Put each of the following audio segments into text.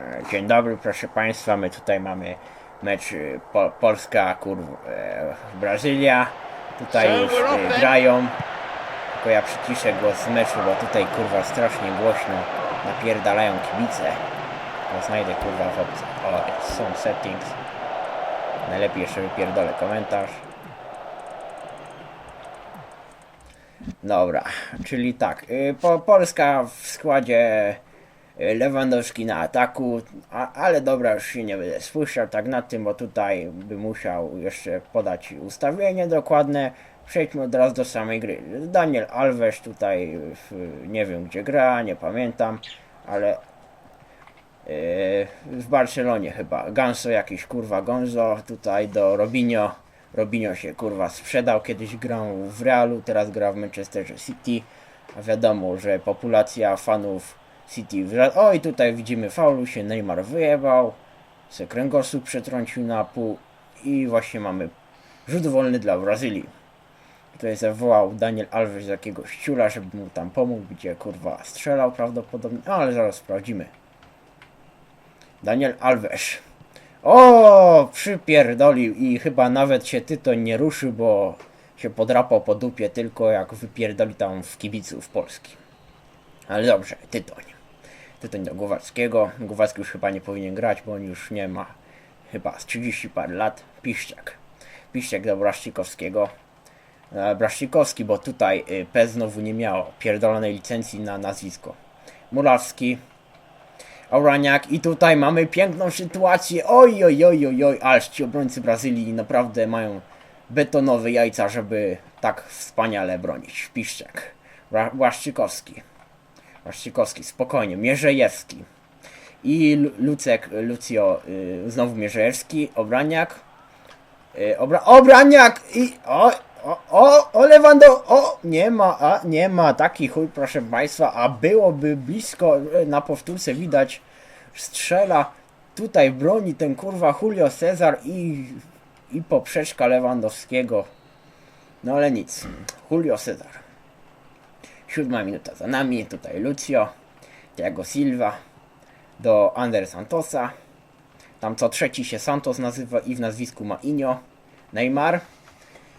E, Dzień dobry, proszę Państwa. My tutaj mamy mecz e, po, Polska, kur, e, Brazylia. Tutaj już e, grają. Tylko ja przyciszę głos z meczu, bo tutaj kurwa strasznie głośno napierdalają kibice. To znajdę kurwa w opcji. O, są settings. Najlepiej jeszcze wypierdolę komentarz. Dobra, czyli tak, y, po, Polska w składzie Lewandowski na ataku, a, ale dobra, już się nie będę spuszczał tak nad tym, bo tutaj by musiał jeszcze podać ustawienie dokładne. Przejdźmy od razu do samej gry. Daniel Alves tutaj, w, nie wiem gdzie gra, nie pamiętam, ale y, w Barcelonie chyba. Ganso jakiś kurwa Gonzo tutaj do Robinho. Robinho się kurwa sprzedał, kiedyś grał w Realu, teraz gra w Manchesterze City. A wiadomo, że populacja fanów City w Real... O i tutaj widzimy faulu, się Neymar wyjebał. Se kręgosłup przetrącił na pół i właśnie mamy rzut wolny dla Brazylii. Tutaj zawołał Daniel Alves jakiegoś ciula, żeby mu tam pomógł, gdzie kurwa strzelał prawdopodobnie, no, ale zaraz sprawdzimy. Daniel Alves. O, przypierdolił i chyba nawet się Tytoń nie ruszył, bo się podrapał po dupie tylko jak wypierdoli tam w kibiców Polski. Ale dobrze, Tytoń. Tytoń do Głowackiego. Głowacki już chyba nie powinien grać, bo on już nie ma chyba z 30 parę lat. Piszczak. Piszczak do Braszczykowskiego. E, Braszczykowski, bo tutaj y, PES znowu nie miało pierdolonej licencji na nazwisko. Murawski, Oraniak i tutaj mamy piękną sytuację. Oj, oj, oj, oj, oj, ależ ci obrońcy Brazylii naprawdę mają betonowe jajca, żeby tak wspaniale bronić. Piszczek, Bra- Błaszczykowski, Błaszczykowski, spokojnie, Mierzejewski. I Lu- Lucek, Lucio, y, znowu Mierzejewski, Obraniak, y, obra Obraniak i o, o, o, o Lewando, o, nie ma, a, nie ma, taki chuj, proszę Państwa, a byłoby blisko, e, na powtórce widać, strzela, tutaj broni ten kurwa Julio Cezar i, i poprzeczka Lewandowskiego, no ale nic, Julio Cezar. Siódma minuta za nami, tutaj Lucio, Thiago Silva, do Ander Santosa, tam co trzeci się Santos nazywa i w nazwisku ma Inio, Neymar,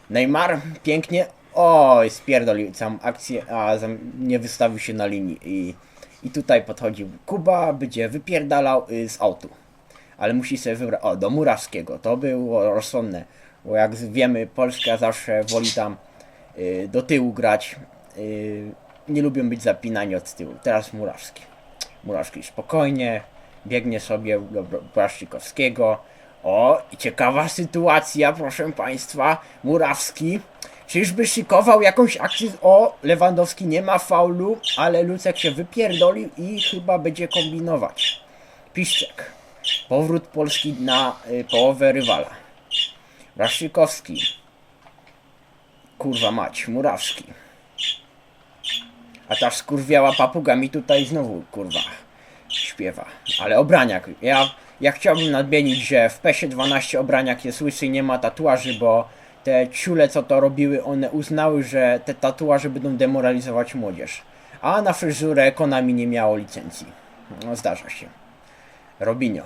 Neymar pięknie. Oj, spierdolił całą akcję, a nie wystawił się na linii. I, i tutaj podchodził Kuba, będzie wypierdalał y, z autu. Ale musi sobie wybrać. O, do Murawskiego. To było rozsądne. Bo jak wiemy, Polska zawsze woli tam y, do tyłu grać. Y, nie lubią być zapinani od tyłu. Teraz Murawski. Murawski spokojnie, biegnie sobie do Błaszczykowskiego. O, i ciekawa sytuacja, proszę Państwa. Murawski. Czyżby szykował jakąś akcję? O, Lewandowski nie ma faulu, ale Lucek się wypierdolił i chyba będzie kombinować. Piszczek. Powrót Polski na y, połowę rywala. Raszykowski. Kurwa mać, Murawski. A ta skurwiała papuga mi tutaj znowu, kurwa, śpiewa. Ale Obraniak, ja, ja chciałbym nadmienić, że w PESie 12 Obraniak jest łysy i nie ma tatuaży, bo te ciule, co to robiły, one uznały, że te tatuaże będą demoralizować młodzież. A na fryzurę Konami nie miało licencji. No, zdarza się. Robinio.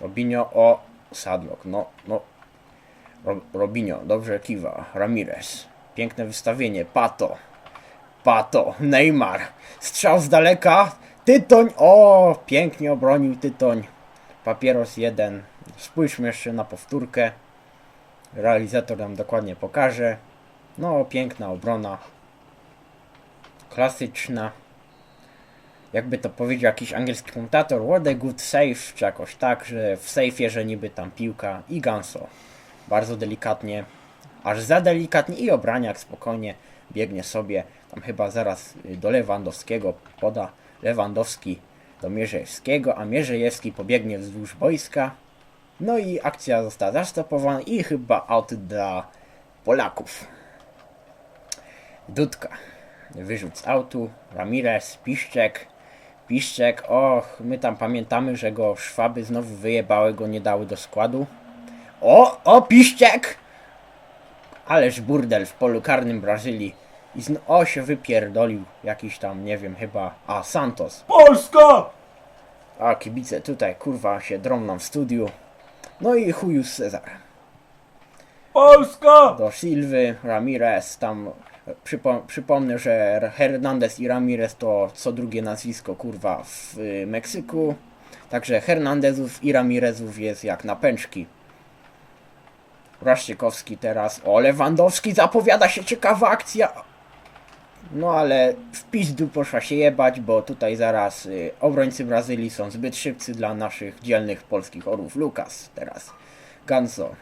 Robinio, o, Sadlock, no, no. Ro, Robinio, dobrze kiwa. Ramirez. Piękne wystawienie. Pato. Pato, Neymar, strzał z daleka, Tytoń, o, pięknie obronił Tytoń, Papieros 1, spójrzmy jeszcze na powtórkę, realizator nam dokładnie pokaże, no, piękna obrona, klasyczna, jakby to powiedział jakiś angielski komentator, what a good save, czy jakoś tak, że w sejfie, że niby tam piłka i Ganso, bardzo delikatnie, aż za delikatnie i obraniak spokojnie biegnie sobie, tam chyba zaraz y, do Lewandowskiego poda Lewandowski do Mierzejewskiego, a Mierzejewski pobiegnie wzdłuż boiska. No i akcja została zastopowana i chyba out dla Polaków. Dudka. Wyrzut autu. Ramirez, Piszczek. Piszczek, och, my tam pamiętamy, że go szwaby znowu wyjebały, go nie dały do składu. O, o, Piszczek! Ależ burdel w polu karnym Brazylii. I o się wypierdolił jakiś tam, nie wiem, chyba. A, Santos. Polska! A kibice tutaj kurwa się drąmną w studiu. No i Julius Cezar. Polska! Do Silwy, Ramirez, tam przypo, przypomnę, że Hernandez i Ramirez to co drugie nazwisko kurwa w y, Meksyku. Także Hernandezów i Ramirezów jest jak na pęczki. Raszczykowski teraz. O, Lewandowski zapowiada się ciekawa akcja. No ale w pizdu poszła się jebać, bo tutaj zaraz y, obrońcy Brazylii są zbyt szybcy dla naszych dzielnych polskich orłów. Lukas teraz. Ganso.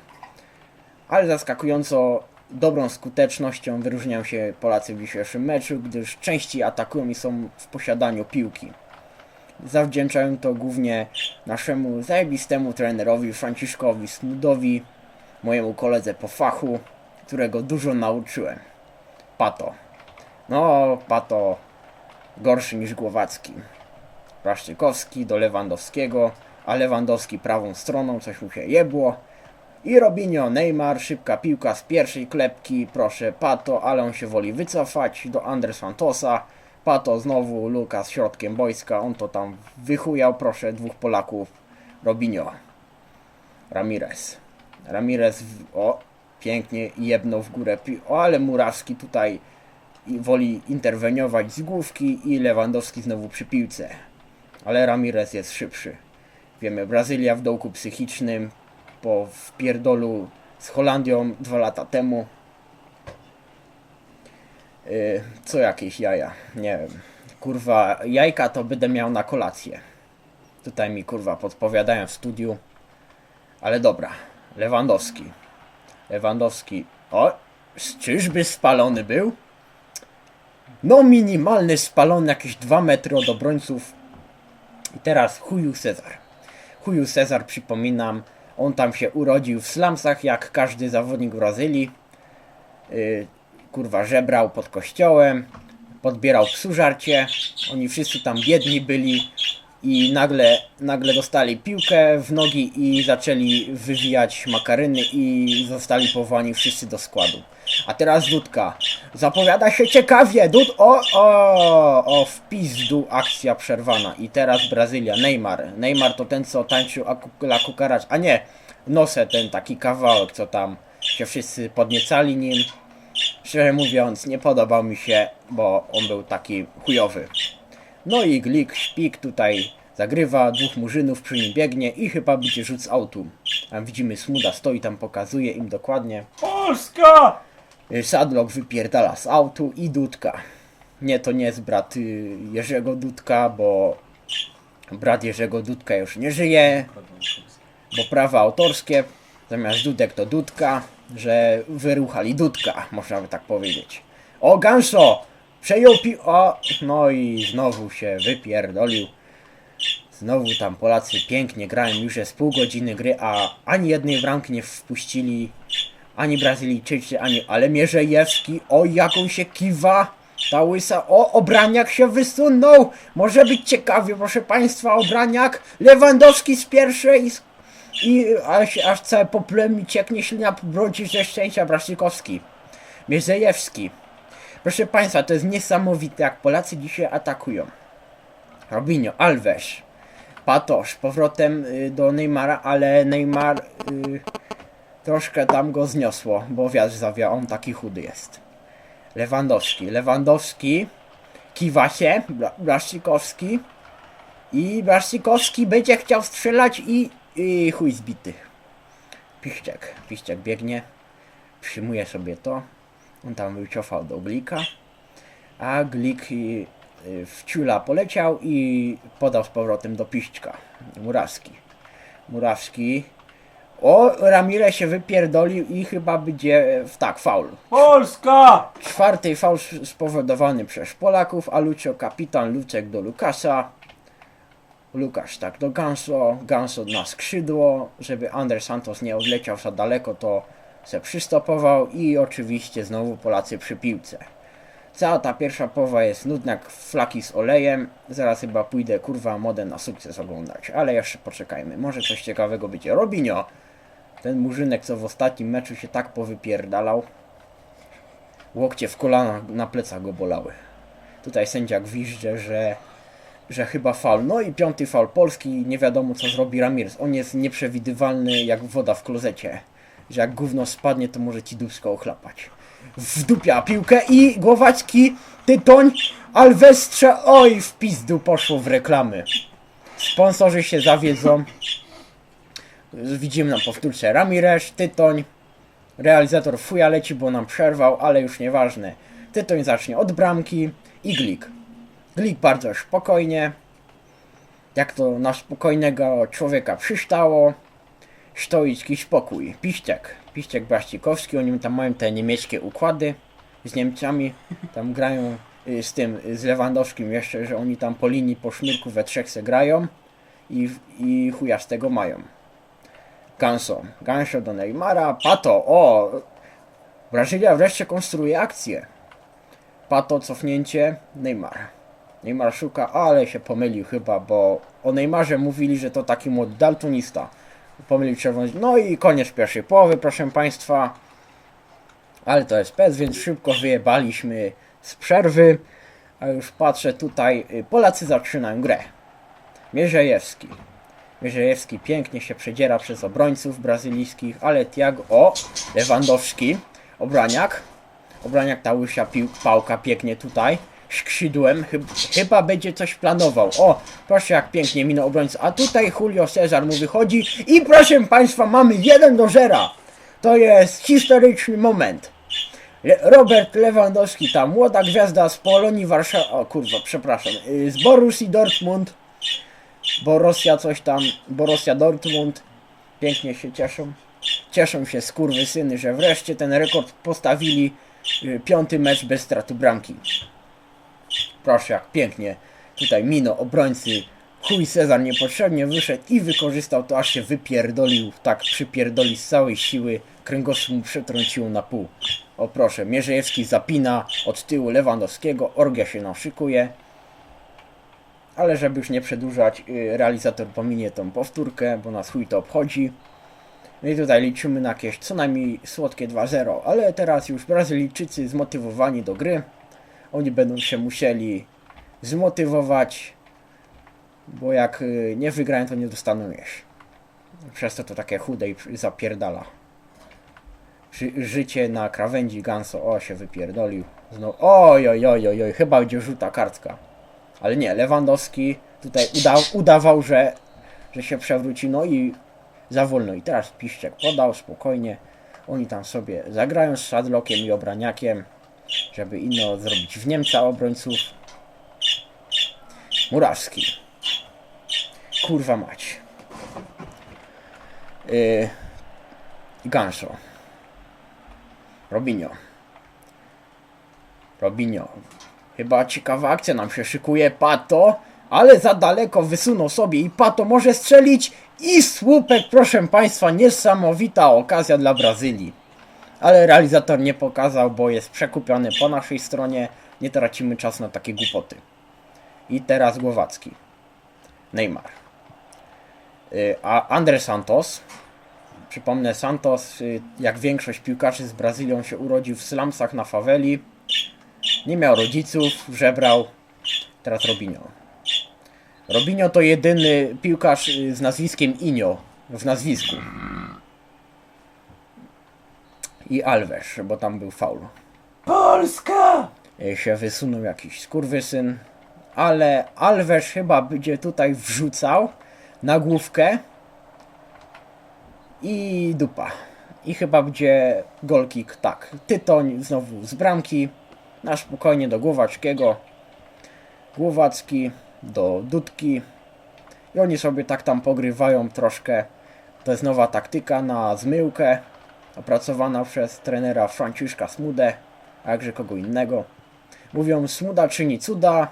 Ale zaskakująco dobrą skutecznością wyróżniają się Polacy w dzisiejszym meczu, gdyż częściej atakują i są w posiadaniu piłki. Zawdzięczają to głównie naszemu zajebistemu trenerowi Franciszkowi Smudowi, mojemu koledze po fachu, którego dużo nauczyłem. Pato. No, Pato gorszy niż Głowacki. Raszczykowski do Lewandowskiego, a Lewandowski prawą stroną, coś mu się jebło. I Robinho, Neymar, szybka piłka z pierwszej klepki, proszę Pato, ale on się woli wycofać do Andres Santosa. Pato znowu, Lukas środkiem boiska, on to tam wychujał, proszę, dwóch Polaków. Robinho, Ramirez. Ramirez, w, o, pięknie jebnął w górę, o, ale Murawski tutaj woli interweniować z główki i Lewandowski znowu przy piłce. Ale Ramirez jest szybszy. Wiemy, Brazylia w dołku psychicznym po wpierdolu z Holandią dwa lata temu. Yy, co jakieś jaja, nie wiem. Kurwa, jajka to będę miał na kolację. Tutaj mi kurwa podpowiadają w studiu. Ale dobra, Lewandowski. Lewandowski. O, czyżby spalony był? No minimalny spalony, jakieś 2 metry od obrońców. I teraz chuju Cezar. Chuju Cezar, przypominam, on tam się urodził w slumsach, jak każdy zawodnik Brazylii. Yy, kurwa, żebrał pod kościołem, podbierał psu żarcie. Oni wszyscy tam biedni byli i nagle, nagle dostali piłkę w nogi i zaczęli wywijać makaryny i zostali powołani wszyscy do składu. A teraz Dudka. Zapowiada się ciekawie. Dud, o, o, o, w pizdu akcja przerwana. I teraz Brazylia, Neymar. Neymar to ten, co tańczył La Cucaracha. A nie, Nosę ten taki kawałek, co tam się wszyscy podniecali nim. Szczerze mówiąc, nie podobał mi się, bo on był taki chujowy. No i Glik, Szpik tutaj zagrywa, dwóch murzynów przy nim biegnie i chyba będzie rzut z autu. A widzimy Smuda stoi tam, pokazuje im dokładnie. Polska! Y, Sadlock wypierdala z autu i Dudka. Nie, to nie jest brat y, Jerzego Dudka, bo brat Jerzego Dudka już nie żyje, bo prawa autorskie, zamiast Dudek to Dudka, że wyruchali Dudka, można by tak powiedzieć. O, Ganso! Przejął pi... O, no i znowu się wypierdolił. Znowu tam Polacy pięknie grają, już jest pół godziny gry, a ani jednej bramki nie wpuścili ani Brazylijczycy, ani... Ale Mierzejewski, o jaką się kiwa! Ta łysa, o Obraniak się wysunął! Może być ciekawie, proszę Państwa, Obraniak, Lewandowski z pierwszej i, aż, aż całe popule mi cieknie ślina brodzi ze szczęścia Braszczykowski. Mierzejewski. Proszę Państwa, to jest niesamowite, jak Polacy dzisiaj atakują. Robinho, Alves, Patosz, powrotem y, do Neymara, ale Neymar... Y, troszkę tam go zniosło, bo wiatr zawiał, on taki chudy jest. Lewandowski, Lewandowski, kiwa się, Bra- Blaszczykowski i Blaszczykowski będzie chciał strzelać i, i chuj zbity. Piszczek, Piszczek biegnie, przyjmuje sobie to, on tam wycofał do Glika, a Glik y, w ciula poleciał i podał z powrotem do Piszczka, Murawski. Murawski o, Ramirez się wypierdolił i chyba będzie w tak, faul. Polska! Czwarty faul spowodowany przez Polaków, a Lucio kapitan Lucek do Lukasa. Lukasz tak do Ganso, Ganso na skrzydło, żeby Ander Santos nie odleciał za daleko, to se przystopował i oczywiście znowu Polacy przy piłce. Cała ta pierwsza połowa jest nudna jak flaki z olejem. Zaraz chyba pójdę kurwa modę na sukces oglądać, ale jeszcze poczekajmy. Może coś ciekawego będzie. Robinho, ten murzynek co w ostatnim meczu się tak powypierdalał. Łokcie w kolana na plecach go bolały. Tutaj sędzia gwizdże, że że chyba faul. No i piąty faul Polski, nie wiadomo co zrobi Ramirez. On jest nieprzewidywalny jak woda w klozecie. Że jak gówno spadnie, to może ci dubsko ochlapać. Wdupia piłkę i Głowacki, Tytoń, Alwestrze, oj w pizdu poszło w reklamy. Sponsorzy się zawiedzą. Widzimy na powtórce Ramirez, Tytoń, realizator fuja leci, bo nam przerwał, ale już nieważne. Tytoń zacznie od bramki i Glik. Glik bardzo spokojnie, jak to na spokojnego człowieka przystało. Stoicki spokój. Piszczek. Piszczek Braścikowski, oni tam mają te niemieckie układy z Niemcami. Tam grają y, z tym, z Lewandowskim jeszcze, że oni tam po linii, po sznurku we trzech se grają i, i chuja z tego mają. Ganso. Ganso do Neymara. Pato. O! Brazylia wreszcie konstruuje akcję. Pato, cofnięcie. Neymar. Neymar szuka, ale się pomylił chyba, bo o Neymarze mówili, że to taki młody daltonista. Pomylił czerwony. No i koniec pierwszej połowy, proszę Państwa. Ale to jest pes, więc szybko wyjebaliśmy z przerwy. A już patrzę tutaj, y, Polacy zaczynają grę. Mierzejewski. Mierzejewski pięknie się przedziera przez obrońców brazylijskich, ale Tiago, o, Lewandowski, obraniak. Obraniak ta łysia pił, pałka pięknie tutaj. Skrzydłem, chyb, chyba będzie coś planował. O, proszę jak pięknie minął obrońca. A tutaj Julio Cezar mu wychodzi i proszę Państwa, mamy 1 do 0. To jest historyczny moment. Robert Lewandowski, ta młoda gwiazda z Polonii Warszawa, o kurwa, przepraszam, y, z Borussii Dortmund, Borussia coś tam, Borussia Dortmund, pięknie się cieszą. Cieszą się skurwysyny, że wreszcie ten rekord postawili. Y, Piąty mecz bez straty bramki. Proszę, jak pięknie. Tutaj mino obrońcy. Chuj Cezar niepotrzebnie wyszedł i wykorzystał to, aż się wypierdolił. Tak przypierdoli z całej siły. Kręgosłup mu przetrąciło na pół. O proszę, Mierzejewski zapina od tyłu Lewandowskiego. Orgia się naszykuje. Ale żeby już nie przedłużać, y, realizator pominie tą powtórkę, bo nas chuj to obchodzi. No i tutaj liczymy na jakieś co najmniej słodkie 2-0, ale teraz już Brazylijczycy zmotywowani do gry. Oni będą się musieli zmotywować, bo jak y, nie wygrają, to nie dostaną. Przez to to takie chude i zapierdala. Ży, życie na krawędzi Ganso, o się wypierdolił. Znowu, oj, oj, oj, oj, oj, chyba będzie żółta kartka. Ale nie, Lewandowski tutaj uda, udawał, że, że się przewróci, no i za wolno. I teraz Piszczek podał spokojnie. Oni tam sobie zagrają z Shadlockiem i Obraniakiem, żeby inno zrobić w Niemca obrońców. Murawski. Kurwa mać. Yy, Ganso. Robinho. Robinho. Chyba ciekawa akcja nam się szykuje. Pato, ale za daleko wysunął sobie i Pato może strzelić. I słupek, proszę Państwa, niesamowita okazja dla Brazylii. Ale realizator nie pokazał, bo jest przekupiony po naszej stronie. Nie tracimy czasu na takie głupoty. I teraz Głowacki. Neymar. Y, A Andre Santos. Przypomnę, Santos, y, jak większość piłkarzy z Brazylią, się urodził w slumsach na faweli. Nie miał rodziców, żebrał. Teraz Robinho. Robinho to jedyny piłkarz y, z nazwiskiem Inio w nazwisku. I Alves, bo tam był faul. Polska! Y, Się wysunął jakiś skurwysyn. Ale Alves chyba będzie tutaj wrzucał na główkę. I dupa. I chyba będzie golkik, tak. Tytoń znowu z bramki. Na spokojnie do Głowackiego. Głowacki do Dudki. I oni sobie tak tam pogrywają troszkę. To jest nowa taktyka na zmyłkę. Opracowana przez trenera Franciszka Smudę, a jakże kogo innego. Mówią, Smuda czyni cuda,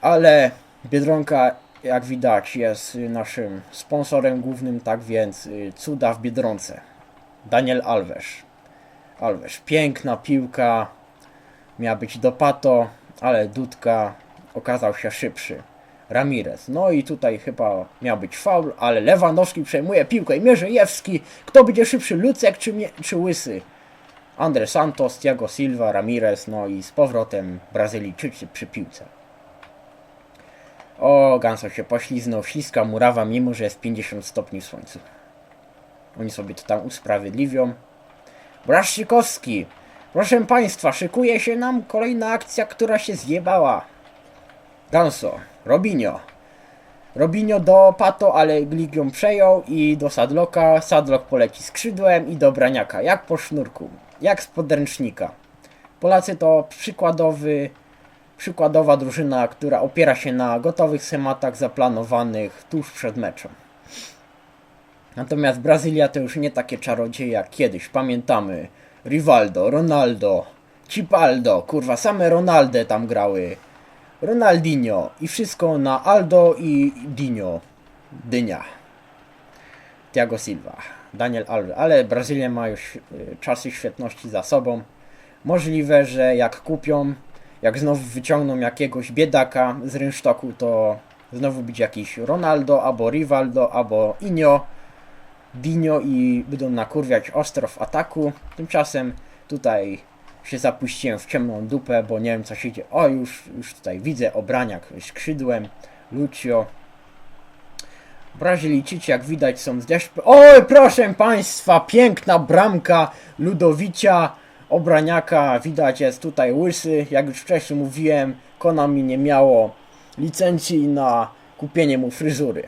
ale Biedronka, jak widać, jest naszym sponsorem głównym, tak więc y, cuda w Biedronce. Daniel Alves. Alves, piękna piłka, miała być do Pato, ale Dudka okazał się szybszy. Ramirez. No i tutaj chyba miał być faul, ale Lewandowski przejmuje piłkę i Mierzejewski. Kto będzie szybszy, Lucek czy, czy Łysy? Andre Santos, Thiago Silva, Ramirez, no i z powrotem Brazylijczycy przy piłce. O, Ganso się pośliznął, śliska murawa, mimo że jest 50 stopni w słońcu. Oni sobie to tam usprawiedliwią. Braszczykowski! Proszę Państwa, szykuje się nam kolejna akcja, która się zjebała. Ganso, Robinio. Robinio do Pato, ale Glik ją przejął i do Sadloka. Sadlok poleci skrzydłem i do Braniaka, jak po sznurku, jak z podręcznika. Polacy to przykładowy, przykładowa drużyna, która opiera się na gotowych schematach zaplanowanych tuż przed meczem. Natomiast Brazylia to już nie takie czarodzieje jak kiedyś. Pamiętamy Rivaldo, Ronaldo, Cipaldo, kurwa, same Ronalde tam grały. Ronaldinho i wszystko na Aldo i Dinho. Dynia. Thiago Silva, Daniel Alves, ale Brazylia ma już y, czasy świetności za sobą. Możliwe, że jak kupią, jak znowu wyciągną jakiegoś biedaka z rynsztoku, to znowu będzie jakiś Ronaldo, albo Rivaldo, albo Inho. Dinio i będą nakurwiać ostro w ataku. Tymczasem tutaj się zapuściłem w ciemną dupę, bo nie wiem co się dzieje. O, już, już tutaj widzę obraniak skrzydłem, Lucio. Brazylijczycy, jak widać, są deszczu. Oj, proszę Państwa, piękna bramka Ludowicia, obraniaka. Widać jest tutaj łysy. Jak już wcześniej mówiłem, Konami nie miało licencji na kupienie mu fryzury.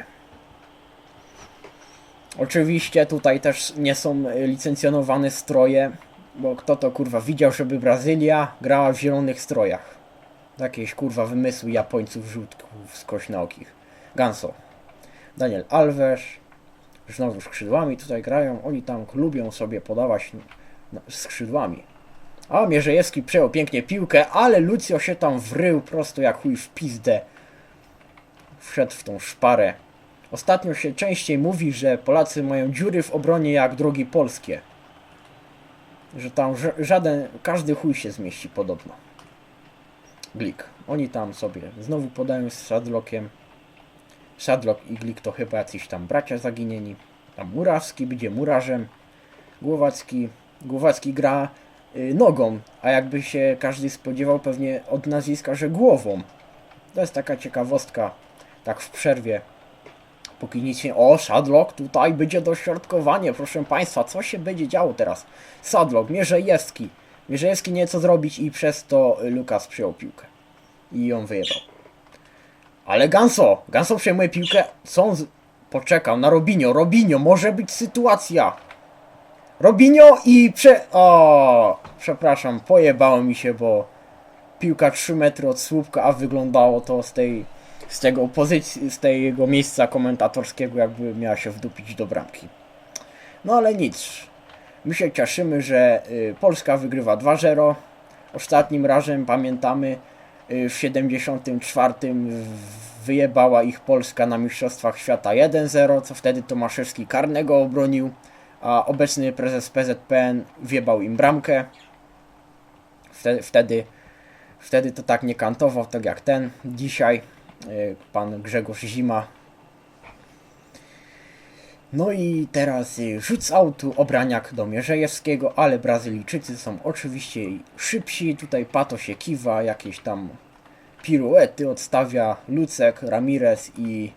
Oczywiście tutaj też nie są licencjonowane stroje, bo kto to kurwa widział, żeby Brazylia grała w zielonych strojach. Jakieś kurwa wymysły Japońców żółtków skośnookich. Ganso. Daniel Alves. Znowu skrzydłami tutaj grają. Oni tam lubią sobie podawać skrzydłami. A Mierzejewski przejął pięknie piłkę, ale Lucio się tam wrył prosto jak chuj w pizdę. Wszedł w tą szparę. Ostatnio się częściej mówi, że Polacy mają dziury w obronie jak drogi polskie. Że tam ża- żaden, każdy chuj się zmieści podobno. Glik. Oni tam sobie znowu podają z Shadlockiem. Shadlock i Glik to chyba jacyś tam bracia zaginieni. Tam Murawski będzie murarzem. Głowacki, Głowacki gra y, nogą, a jakby się każdy spodziewał pewnie od nazwiska, że głową. To jest taka ciekawostka, tak w przerwie. Póki nic nie... O, Shadlock, tutaj będzie dośrodkowanie, proszę Państwa, co się będzie działo teraz? Sadlock, Mierzejewski. Mierzejewski nie co zrobić i przez to Lukas przyjął piłkę. I ją wyjebał. Ale Ganso, Ganso przejmuje piłkę, co on z... Poczekał na Robinio, Robinio, może być sytuacja. Robinio i prze... O, przepraszam, pojebało mi się, bo piłka 3 metry od słupka, a wyglądało to z tej z tego pozycji, z tego miejsca komentatorskiego, jakby miała się wdupić do bramki. No ale nic. My się cieszymy, że y, Polska wygrywa 2-0. Ostatnim razem pamiętamy y, w 74 w- wyjebała ich Polska na Mistrzostwach Świata 1-0, co wtedy Tomaszewski karnego obronił, a obecny prezes PZPN wjebał im bramkę. Wtedy, wtedy, wtedy to tak nie kantował, tak jak ten dzisiaj pan Grzegorz Zima. No i teraz y, rzut z autu, obraniak do Mierzejewskiego, ale Brazylijczycy są oczywiście szybsi. Tutaj Pato się kiwa, jakieś tam piruety odstawia Lucek, Ramirez i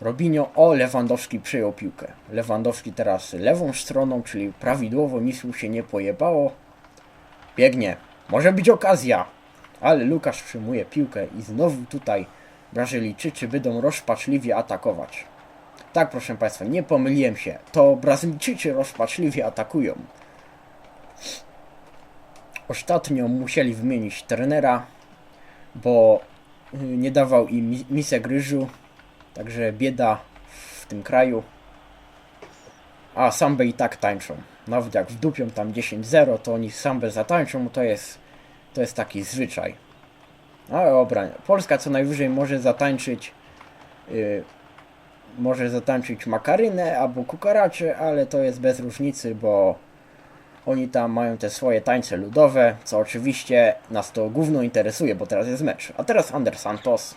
Robinho. O, Lewandowski przyjął piłkę. Lewandowski teraz lewą stroną, czyli prawidłowo, nic mu się nie pojebało. Biegnie. Może być okazja. Ale Lukasz przyjmuje piłkę i znowu tutaj Brazylijczycy będą rozpaczliwie atakować. Tak, proszę Państwa, nie pomyliłem się. To Brazylijczycy rozpaczliwie atakują. Ostatnio musieli wymienić trenera, bo y, nie dawał im mi- misek ryżu. Także bieda w tym kraju. A sambę i tak tańczą. Nawet jak wdupią tam 10-0, to oni sambę zatańczą, to jest, to jest taki zwyczaj. Ale dobra, Polska co najwyżej może zatańczyć y, może zatańczyć makarynę albo kukaracze, ale to jest bez różnicy, bo oni tam mają te swoje tańce ludowe, co oczywiście nas to gówno interesuje, bo teraz jest mecz. A teraz Ander Santos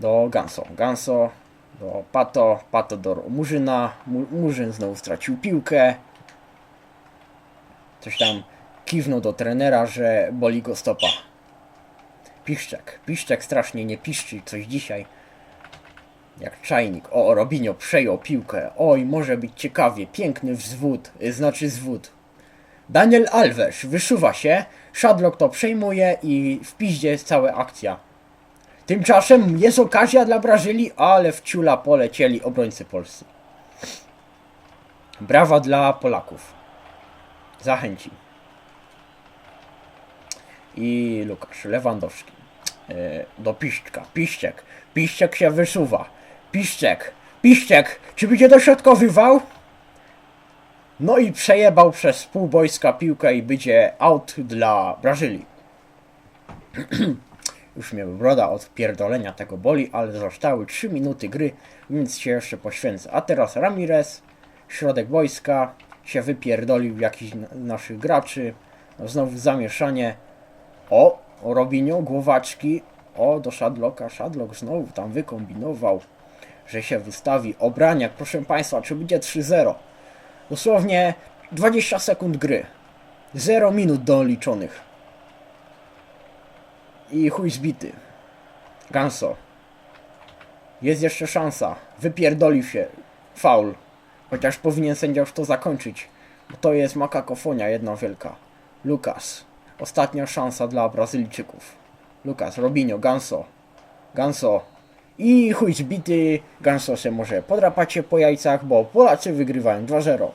do Ganso. Ganso do Pato, Pato do Murzyna. Mu- Murzyn znowu stracił piłkę. Coś tam kiwnął do trenera, że boli go stopa. Piszczek. Piszczek strasznie nie piszczy coś dzisiaj. Jak czajnik. O, Robinio przejął piłkę. Oj, może być ciekawie. Piękny wzwód, y, znaczy zwód. Daniel Alves wyszuwa się. Shadlock to przejmuje i w piździe jest cała akcja. Tymczasem jest okazja dla Brazylii, ale w ciula polecieli obrońcy polscy. Brawa dla Polaków. Zachęci. I Lukasz Lewandowski. E, do Piszczka. Piszczek. Piszczek się wysuwa. Piszczek. Piszczek. Czy będzie dośrodkowywał? No i przejebał przez pół boiska piłkę i będzie out dla Brazylii. Już mnie broda od pierdolenia tego boli, ale zostały 3 minuty gry, więc się jeszcze poświęcę. A teraz Ramirez, środek boiska, się wypierdolił jakiś na- naszych graczy. No, znowu zamieszanie. O, o Robinio, głowaczki. O, do Shadlocka. Shadlock znowu tam wykombinował, że się wystawi. Obraniak, proszę Państwa, czy będzie 3-0? Dosłownie 20 sekund gry. 0 minut doliczonych. I chuj zbity. Ganso. Jest jeszcze szansa. Wypierdolił się. Faul. Chociaż powinien sędzia już to zakończyć. Bo to jest makakofonia jedna wielka. Lukas. Ostatnia szansa dla Brazylijczyków. Lukas, Robinho, Ganso. Ganso. I chuj zbity. Ganso se może podrapać się po jajcach, bo Polacy wygrywają 2-0.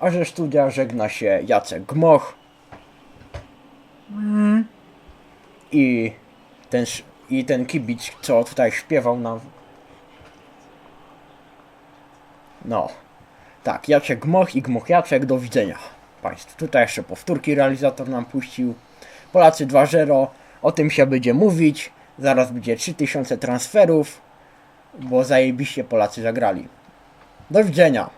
A ze studia żegna się Jacek Gmoch. I ten, I ten kibic, co tutaj śpiewał nam. No. Tak, Jacek Gmoch i Gmoch Jacek, do widzenia Państwu. Tutaj jeszcze powtórki realizator nam puścił. Polacy 2-0, o tym się będzie mówić. Zaraz będzie 3000 transferów, bo zajebiście Polacy zagrali. Do widzenia.